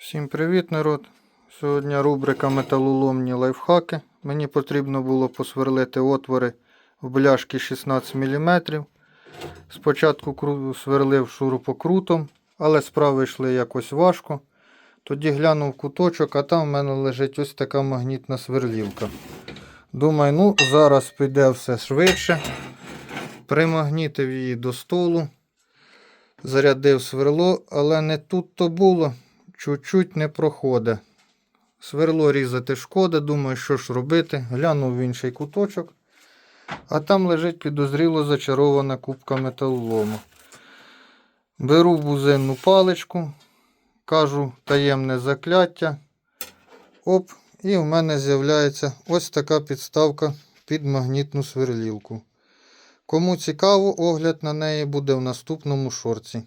Всім привіт, народ! Сьогодні рубрика металоломні лайфхаки. Мені потрібно було посверлити отвори в бляшки 16 мм. Спочатку сверлив шурупокрутом, але справи йшли якось важко. Тоді глянув куточок, а там в мене лежить ось така магнітна сверлівка. Думаю, ну зараз піде все швидше. Примагнітив її до столу, зарядив сверло, але не тут то було чуть-чуть не проходить. Сверло різати шкода, думаю, що ж робити. Глянув в інший куточок, а там лежить підозріло зачарована кубка металолому. Беру бузинну паличку, кажу таємне закляття. Оп, і в мене з'являється ось така підставка під магнітну сверлілку. Кому цікаво, огляд на неї буде в наступному шорці.